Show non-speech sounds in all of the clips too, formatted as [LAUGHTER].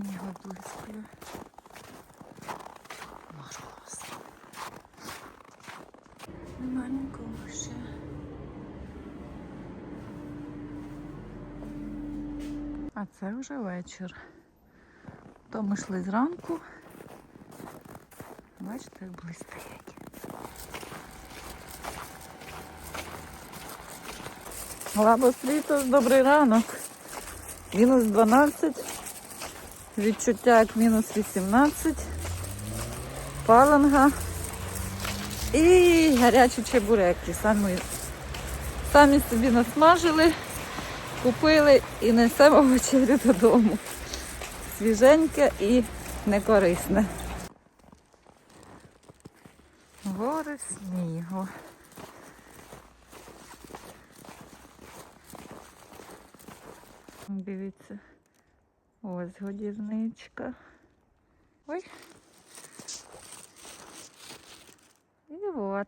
снігу блискає. Мороз. Нема нікого ще. А це вже вечір. То ми йшли зранку. Бачите, як блистить. Лабострітос, добрий ранок. Мінус 12. Відчуття як мінус 18. Паланга. І гарячі чебуреки. Самі, самі собі насмажили, купили і несемо вечерю додому. Свіженьке і некорисне. Гори снігу. Дивіться. Ось годівничка. Ой. І от.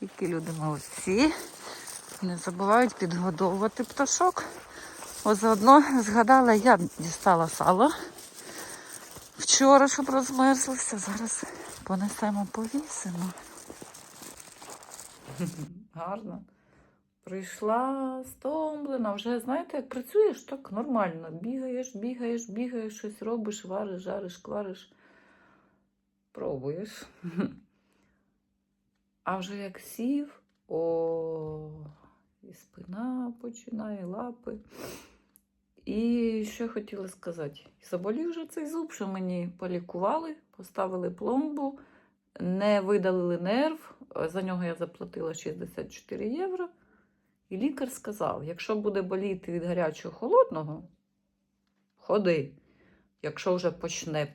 Які люди молодці. Не забувають підгодовувати пташок. Ось заодно згадала, я дістала сало. Вчора, щоб розмерзлося, зараз понесемо повісимо. Гарно. Прийшла стомлена, вже знаєте, як працюєш так нормально. Бігаєш, бігаєш, бігаєш, щось робиш, вариш, жариш, квариш, пробуєш. А вже як сів, о, і спина починає, лапи. І що я хотіла сказати? Заболів вже цей зуб, що мені полікували, поставили пломбу, не видалили нерв. За нього я заплатила 64 євро. І лікар сказав: якщо буде боліти від гарячого холодного, ходи. Якщо вже почне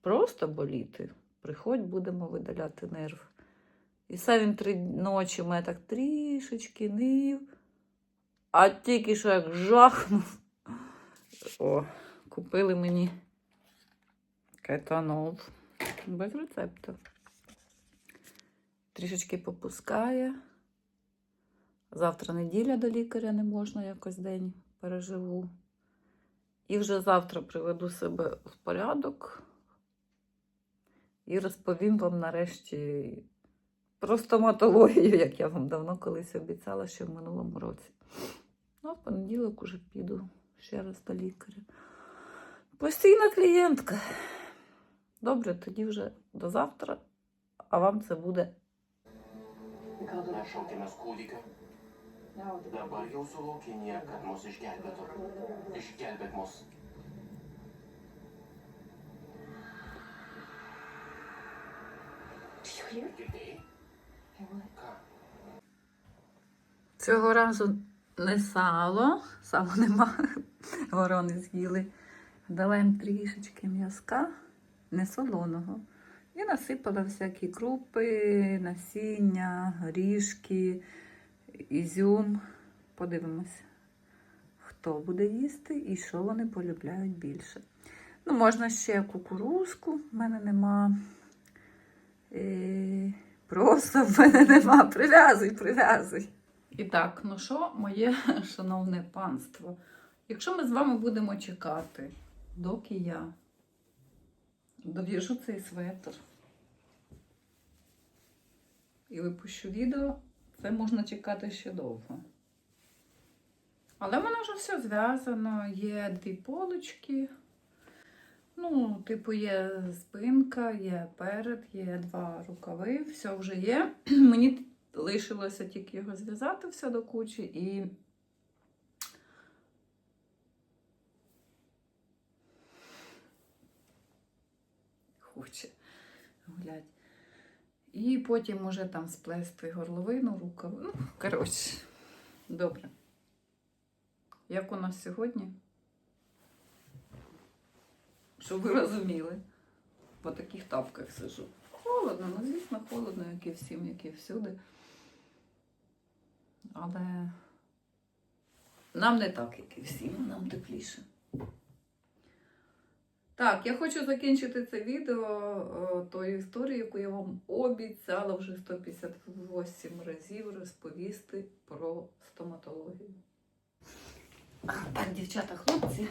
просто боліти, приходь, будемо видаляти нерв. І все він три ночі мене так трішечки нив, а тільки що як жахнув. О, купили мені кетанол без рецепту. Трішечки попускає. Завтра неділя до лікаря не можна якось день переживу. І вже завтра приведу себе в порядок і розповім вам нарешті про стоматологію, як я вам давно колись обіцяла ще в минулому році. Ну, в понеділок уже піду ще раз до лікаря. Постійна клієнтка. Добре, тоді вже до завтра, а вам це буде Där barja usuluu kinniakkat mos išgelbėtų. Išgelbėk mus. Girdėjai? Ką? Цього разу не сало, сало нема, ворони з'їли. Дала їм трішечки м'язка, не солоного. І насипала всякі крупи, насіння, горішки, ізюм. Подивимося, хто буде їсти і що вони полюбляють більше. Ну, можна ще кукурузку, в мене нема. Е, Просто в мене нема. Прив'язуй, прив'язуй. І так, ну що, моє [LAUGHS] шановне панство, якщо ми з вами будемо чекати, доки я дов'яжу цей светр і випущу відео, це можна чекати ще довго. Але в мене вже все зв'язано, є дві полочки. Ну, типу, є спинка, є перед, є два рукави, все вже є. [CLEARS THROAT] Мені лишилося тільки його зв'язати все до кучі і. Хоче гулять. І потім уже там сплести горловину, рукаву. Ну, коротше, добре. Як у нас сьогодні? Щоб ви розуміли, по таких тапках сижу. Холодно, ну звісно, холодно, як і всім, як і всюди. Але нам не так, як і всім, нам тепліше. Так, я хочу закінчити це відео тою історією, яку я вам обіцяла вже 158 разів розповісти про стоматологію. Так, дівчата, хлопці.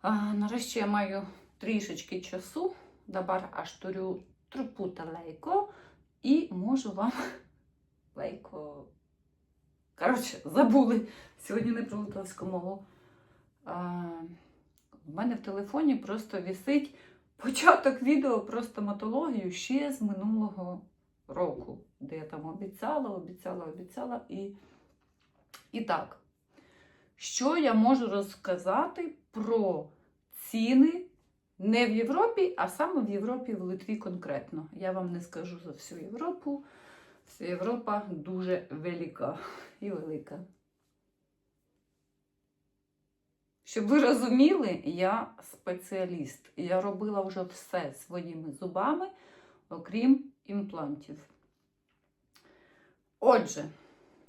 А, нарешті я маю трішечки часу. Dabar aš turiu truputį laiko і можу вам [LAUGHS] лейко. Коротше, забули. Сьогодні не мову. А, у мене в телефоні просто висить початок відео про стоматологію ще з минулого року, де я там обіцяла, обіцяла, обіцяла. І, і так, що я можу розказати про ціни не в Європі, а саме в Європі, в Литві конкретно. Я вам не скажу за всю Європу. Вся Європа дуже велика і велика. Щоб ви розуміли, я спеціаліст. Я робила вже все своїми зубами, окрім імплантів. Отже,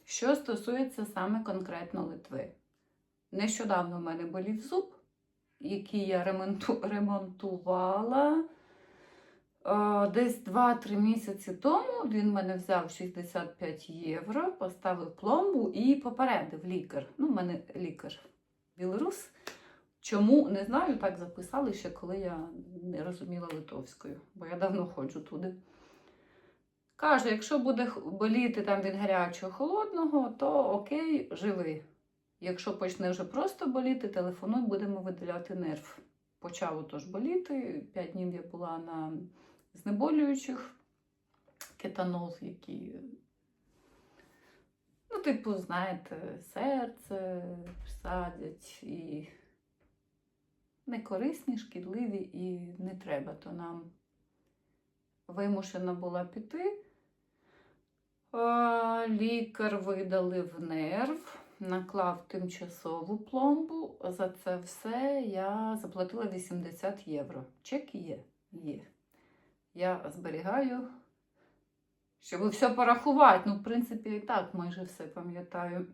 що стосується саме конкретно Литви. Нещодавно в мене болів зуб, який я ремонту, ремонтувала е, десь 2-3 місяці тому. Він мене взяв 65 євро, поставив пломбу і попередив лікар. Ну, в мене лікар білорус. Чому не знаю, так записали ще, коли я не розуміла литовською, бо я давно ходжу туди. Каже, якщо буде боліти там від гарячого холодного, то окей, живи. Якщо почне вже просто боліти, телефонуй, будемо видаляти нерв. Почав отож боліти. П'ять днів я була на знеболюючих кетанол, які, ну, типу, знаєте, серце садять і не корисні, шкідливі і не треба, то нам вимушена була піти. Лікар видалив нерв, наклав тимчасову пломбу. За це все я заплатила 80 євро. Чек є? Є. Я зберігаю, щоб все порахувати. Ну, в принципі, і так майже все пам'ятаю.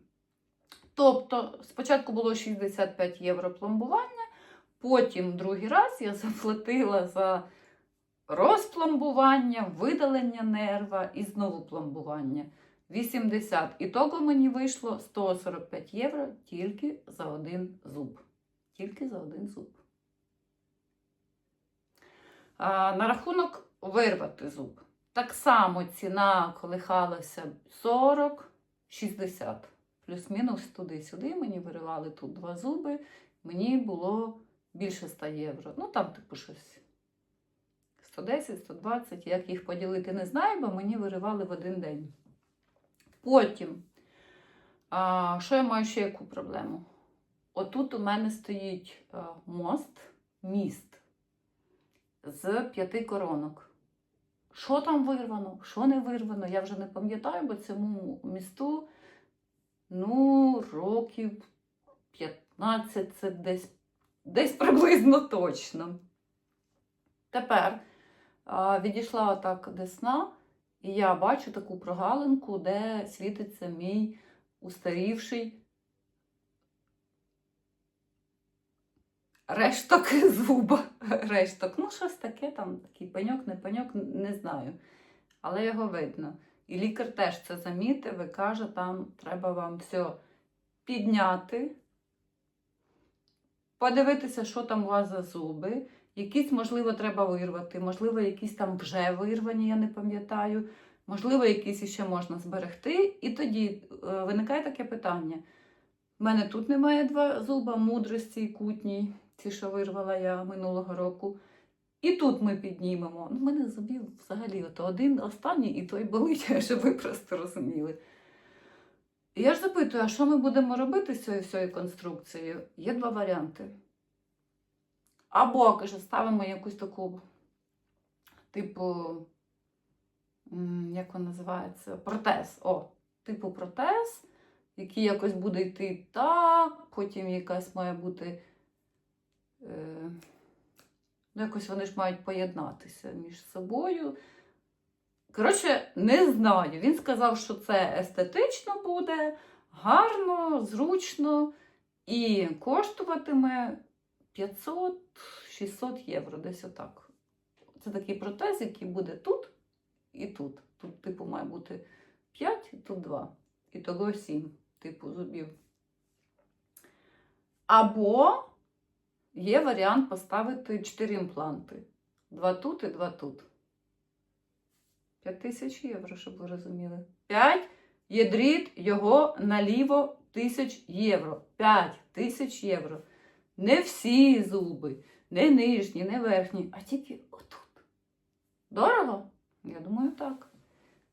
Тобто, спочатку було 65 євро пломбування, потім другий раз я заплатила за розпломбування, видалення нерва і знову пломбування. 80. І того мені вийшло 145 євро тільки за один зуб. Тільки за один зуб. А, на рахунок вирвати зуб. Так само ціна колихалася 40-60. Плюс-мінус туди-сюди. Мені виривали тут два зуби. Мені було більше 100 євро. Ну, там, типу, щось 110-120. Як їх поділити, не знаю, бо мені виривали в один день. Потім, а, що я маю ще яку проблему? Отут у мене стоїть мост, міст з п'яти коронок. Що там вирвано, що не вирвано, я вже не пам'ятаю, бо цьому місту ну, років 15, це десь, десь приблизно точно. Тепер а, відійшла отак десна, і я бачу таку прогалинку, де світиться мій устарівший решток [LAUGHS] зуба. Решток. Ну, щось таке, там такий пеньок, не пеньок, не знаю. Але його видно. І лікар теж це замітив і каже, там треба вам все підняти, подивитися, що там у вас за зуби. Якісь, можливо, треба вирвати, можливо, якісь там вже вирвані, я не пам'ятаю. Можливо, якісь іще можна зберегти. І тоді е, виникає таке питання. У мене тут немає два зуба, мудрості і кутній, ці, що вирвала я минулого року. І тут ми піднімемо. Ну, мене зубів взагалі от один останній, і той болить, [LAUGHS] щоб ви просто розуміли. І я ж запитую, а що ми будемо робити з цією всією конструкцією? Є два варіанти. Або, каже, ставимо якусь таку, типу, як вона називається? Протез. О, типу протез, який якось буде йти так, потім якась має бути. Е, ну, якось вони ж мають поєднатися між собою. Коротше, не знаю. Він сказав, що це естетично буде, гарно, зручно і коштуватиме 500-600 євро, десь отак. Це такий протез, який буде тут і тут. Тут, типу, має бути 5, тут 2. І того 7, типу, зубів. Або є варіант поставити 4 імпланти. Два тут і два тут. 5 тисяч євро, щоб ви розуміли. 5 є дріт його наліво тисяч євро. 5 тисяч євро. Не всі зуби, не нижні, не верхні, а тільки отут. Дорого? Я думаю, так.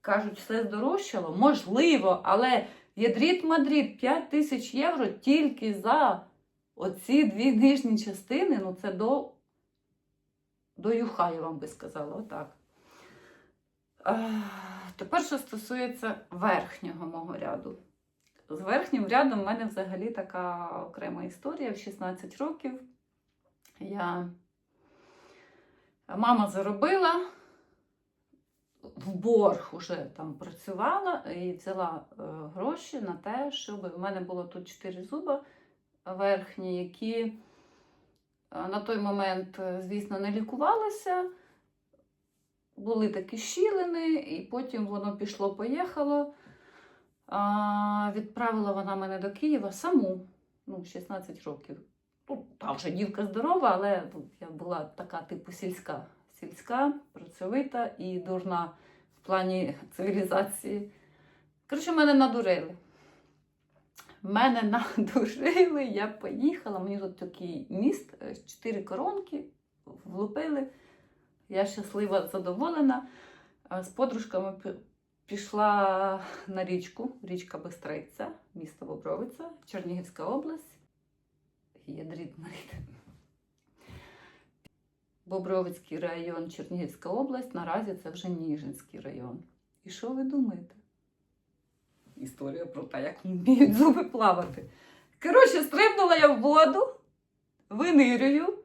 Кажуть, все здорожчало. Можливо, але єдріт Мадрид 5 тисяч євро тільки за оці дві нижні частини. Ну, це до, до юха, я вам би сказала, отак. Тепер, що стосується верхнього мого ряду. З верхнім рядом в мене взагалі така окрема історія. В 16 років я мама заробила, в борг уже там працювала і взяла е, гроші на те, щоб в мене було тут 4 зуба верхні, які е, на той момент, е, звісно, не лікувалися. Були такі щілини, і потім воно пішло-поїхало. Відправила вона мене до Києва саму, ну, 16 років. Ну, та вже дівка здорова, але ну, я була така, типу, сільська. Сільська, працьовита і дурна в плані цивілізації. Коротше, мене надурили. Мене надурили, я поїхала. Мені тут такий міст, е, чотири коронки влупили. Я щаслива, задоволена. З подружками пішла на річку, річка Бистриця, місто Бобровиця, Чернігівська область. Є дріт Бобровицький район, Чернігівська область, наразі це вже Ніжинський район. І що ви думаєте? Історія про те, як вміють зуби плавати. Коротше, стрибнула я в воду, винирюю,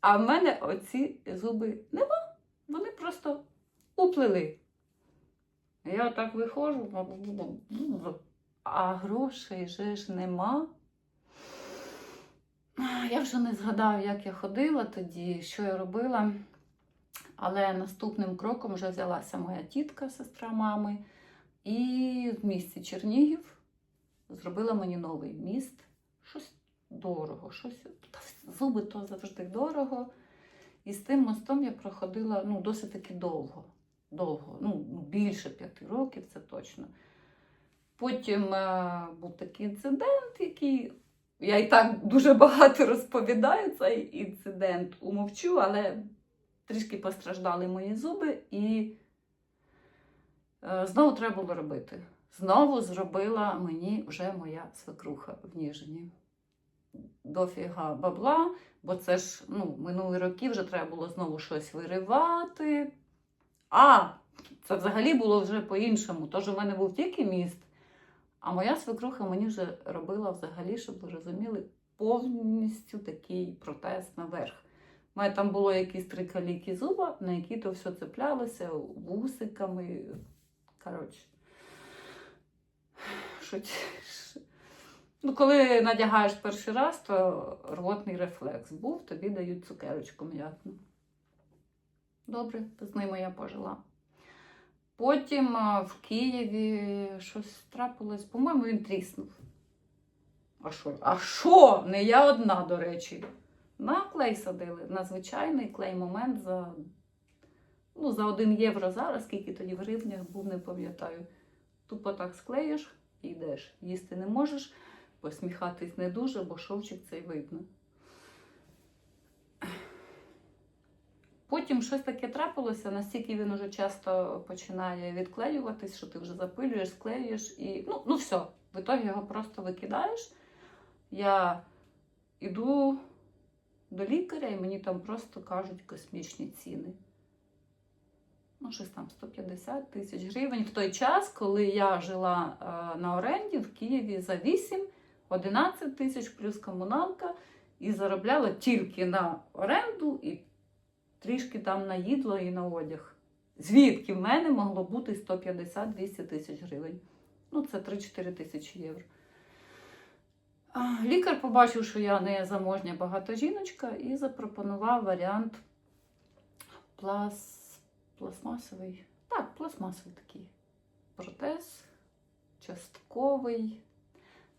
а в мене оці зуби нема. Вони просто уплили. Я так виходжу, а грошей же ж нема. Я вже не згадаю, як я ходила тоді, що я робила. Але наступним кроком вже взялася моя тітка, сестра мами, і в місті Чернігів зробила мені новий міст. Щось дорого, щось. Зуби то завжди дорого. І з тим мостом я проходила ну, досить таки довго. Довго, ну, більше п'яти років, це точно. Потім е, був такий інцидент, який я і так дуже багато розповідаю цей інцидент, умовчу, але трішки постраждали мої зуби, і знову треба було робити. Знову зробила мені вже моя свекруха в Ніжині. Дофіга бабла, бо це ж ну, минулі роки вже треба було знову щось виривати. А, це взагалі було вже по-іншому. Тож у мене був тільки міст. А моя свекруха мені вже робила взагалі, щоб ви розуміли, повністю такий протез наверх. У мене там було якісь три каліки зуба, на які то все цеплялося вусиками. Коротше. Ну, коли надягаєш перший раз, то рвотний рефлекс був, тобі дають цукерочку м'ятну. Добре, з ними я пожила. Потім в Києві щось трапилось, по-моєму, він тріснув. А що? А що? Не я одна, до речі. На клей садили. На звичайний клей момент за, ну, за 1 євро зараз, скільки тоді в гривнях був, не пам'ятаю. Тупо так склеїш і йдеш. Їсти не можеш, посміхатись не дуже, бо шовчик цей видно. Потім щось таке трапилося, настільки він уже часто починає відклеюватись, що ти вже запилюєш, склеюєш і ну, ну все, в ітогі його просто викидаєш. Я йду до лікаря, і мені там просто кажуть космічні ціни. Ну, щось там 150 тисяч гривень. В той час, коли я жила е, на оренді в Києві за 8-11 тисяч плюс комуналка, і заробляла тільки на оренду і трішки там на їдло і на одяг. Звідки в мене могло бути 150-200 тисяч гривень? Ну, це 3-4 тисячі євро. Лікар побачив, що я не заможня багата жіночка, і запропонував варіант плас... пластмасовий. Так, пластмасовий такий протез, частковий.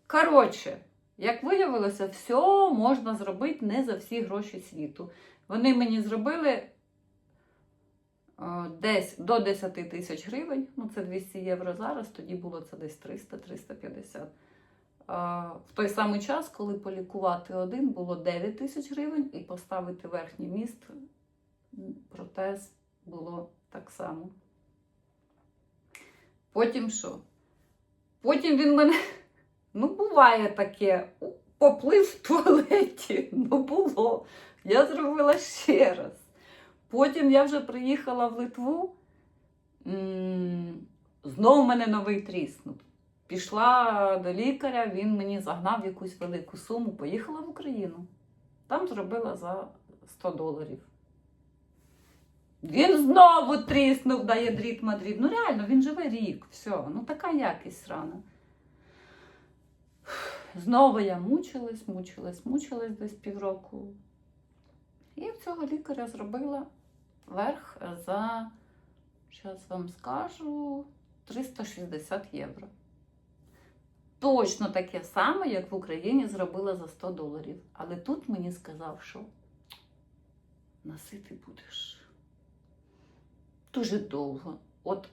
Коротше, Як виявилося, все можна зробити не за всі гроші світу. Вони мені зробили е, десь до 10 тисяч гривень, ну це 200 євро зараз, тоді було це десь 300-350. В той самий час, коли полікувати один, було 9 тисяч гривень, і поставити верхній міст, протез було так само. Потім що? Потім він мене, ну, буває таке, поплив в туалеті. [LAUGHS] Ну, було. Я зробила ще раз. Потім я вже приїхала в Литву. Знову мене новий тріснув. Пішла до лікаря, він мені загнав якусь велику суму, поїхала в Україну. Там зробила за 100 доларів. Він знову тріснув, дає дріт Мадрид. Ну реально, він живе рік. Все, ну така якість рана. Знову я мучилась, мучилась, мучилась десь півроку. І в цього лікаря зробила верх за, зараз вам скажу, 360 євро. Точно таке саме, як в Україні зробила за 100 доларів. Але тут мені сказав, що носити будеш дуже довго. От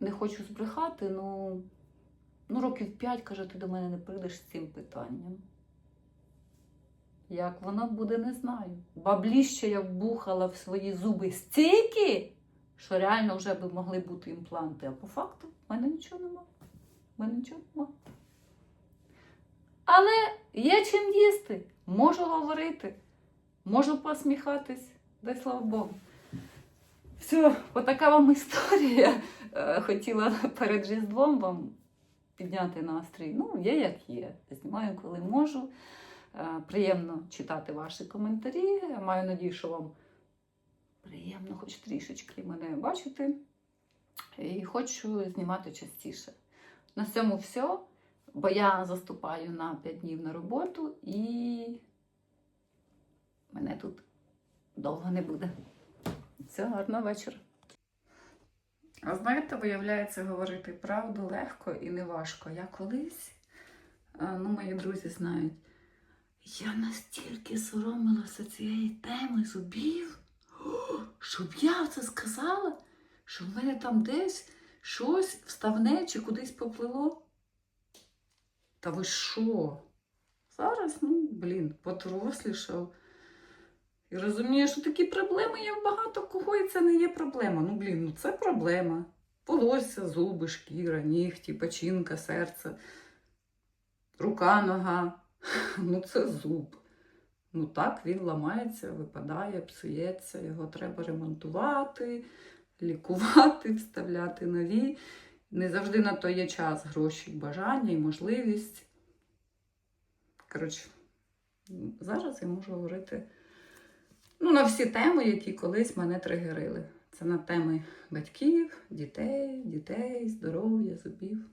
не хочу збрехати, ну, ну років 5, каже, ти до мене не прийдеш з цим питанням. Як воно буде, не знаю. Бабліще я вбухала в свої зуби стільки, що реально вже би могли бути імпланти. А по факту в мене нічого нема. В мене нічого нема. Але є чим їсти. Можу говорити, можу посміхатись. Дай слава Богу. Все, отака вам історія. Е, Хотіла перед Різдвом вам підняти настрій. Ну, є як є. Знімаю, коли можу. Е, Приємно читати ваші коментарі. Маю надію, що вам приємно хоч трішечки мене бачити. І хочу знімати частіше. На цьому все, бо я заступаю на 5 днів на роботу і мене тут довго не буде. Все, гарного вечора. А знаєте, виявляється, говорити правду легко і не важко. Я колись, ну, мої друзі знають, я настільки соромилася цієї теми зубів, щоб я це сказала, що в мене там десь щось вставне чи кудись поплило. Та ви що? Зараз, ну, блін, потрослішав. І розумію, що такі проблеми є в багато кого, і це не є проблема. Ну, блін, ну це проблема. Волосся, зуби, шкіра, нігті, печінка, серце, рука, нога. [LAUGHS] Ну, це зуб. Ну так, він ламається, випадає, псується, його треба ремонтувати, лікувати, [LAUGHS] вставляти нові. Не завжди на то є час, гроші, бажання і можливість. Коротше, зараз я можу говорити ну, на всі теми, які колись мене тригерили. Це на теми батьків, дітей, дітей, здоров'я, зубів.